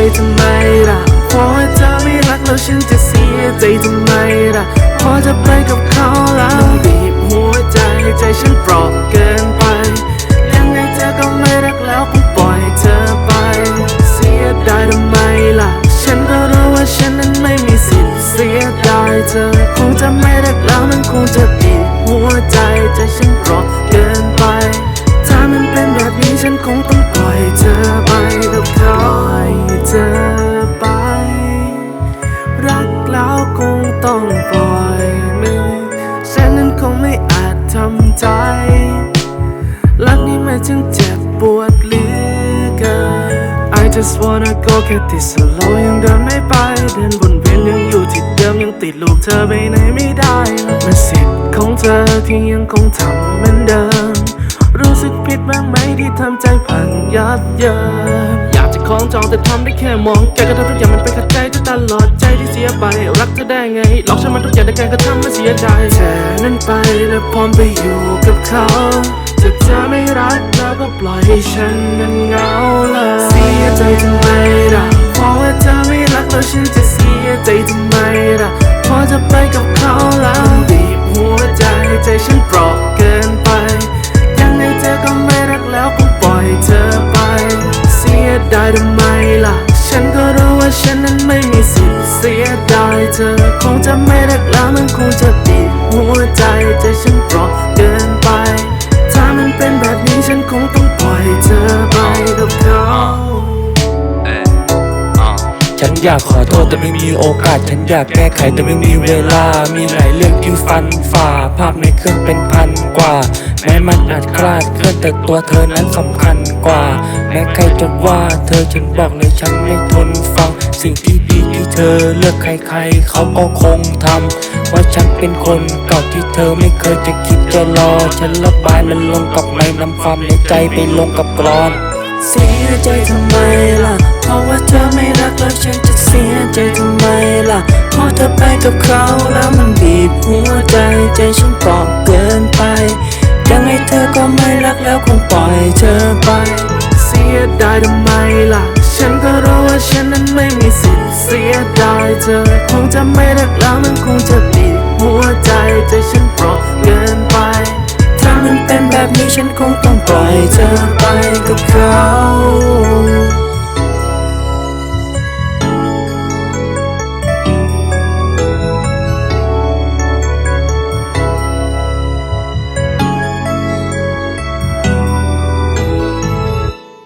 ใจทำไมล่ะเพราะเธอไม่รักแล้วฉันจะเสียใจทำไมล่ะเพราะจะไปกับเขาแล้วบีบหัวใจใจฉันเปราะเกินไป ยังไงเธอก็ไม่รักแล้วคงปล่อยเธอไป เสียดายทำไมล่ะ ฉันก็รู้ว่าฉันนั้นไม่มีสิทธิ์เสียดายเธอคงจะไม่รักแล้วมันคงจะบีบหัวใจใจฉันเปราะ ต้องปล่อยมือฉันนั้นคงไม่อาจทำใจรักนี้มันจึงเจ็บปวดเหลือเกิน I just wanna go แค่ติดสโลยังเดินไม่ไปเดินวนเวียนยังอยู่ที่เดิมยังติดลูกเธอไปไหนไม่ได้มันสิทธิ์ของเธอที่ยังคงทำเหมือนเดิม รู้สึกผิดบ้างไหมที่ทำใจพังยับเยิน ของจองแต่ทำได้แค่มองแกก็ทำทุกอย่างมันไปขัดใจที่ตลอดใจที่เสียไป รักเธอได้ไงหลอกฉันมาทุกอย่างแต่แกก็ทำมาเสียใจเธอนั้นไปแล้วพร้อมไปอยู่กับเขาถ้าเธอไม่รักแล้วก็ปล่อยให้ฉันนั้นเหงาเลยเสียใจทำไมล่ะ ฉันนั้นไม่มีสิทธิ์เสียดายเธอ คงจะไม่รักแล้วมันคงจะบีบหัวใจใจฉันเปราะเกินไป ถ้ามันเป็นแบบนี้ฉันคงต้องปล่อยเธอไปกับเขาฉันอยากขอโทษแต่ไม่มีโอกาส ฉันอยากแก้ไขแต่ไม่มีเวลา มีหลายเรื่องที่ฟันฝ่า ภาพในเครื่องเป็นพันกว่า แม้มันอาจคลาดเคลื่อนแต่ตัวเธอนั้นสำคัญกว่า แม้ใครจะว่าเธอฉันบอกเลยฉันไม่ทนฟ สิ่งที่ดีที่เธอเลือกใครๆ เขาก็คงทำว่าฉันเป็นคนเก่าที่เธอไม่เคยจะคิดจะรอ ฉันระบายมันลงกับในน้ำความในใจไปลงกับกรอน เสียใจทำไมล่ะ เพราะว่าเธอไม่รักแล้วฉันจะเสียใจทำไมล่ะเพราะเธอไปกับเขาแล้วมันบีบหัวใจใจฉันปราะเกินไป ยังไงเธอก็ไม่รักแล้วคงปล่อยเธอไป เสียดายทำไมล่ะ สียดายเธอคงจะไม่รักแล้วมันคงจะบีบหัวใจใจฉันเปราะเกินไป ถ้ามันเป็นแบบนี้ฉันคงต้องปล่อยเธอไปกับเขา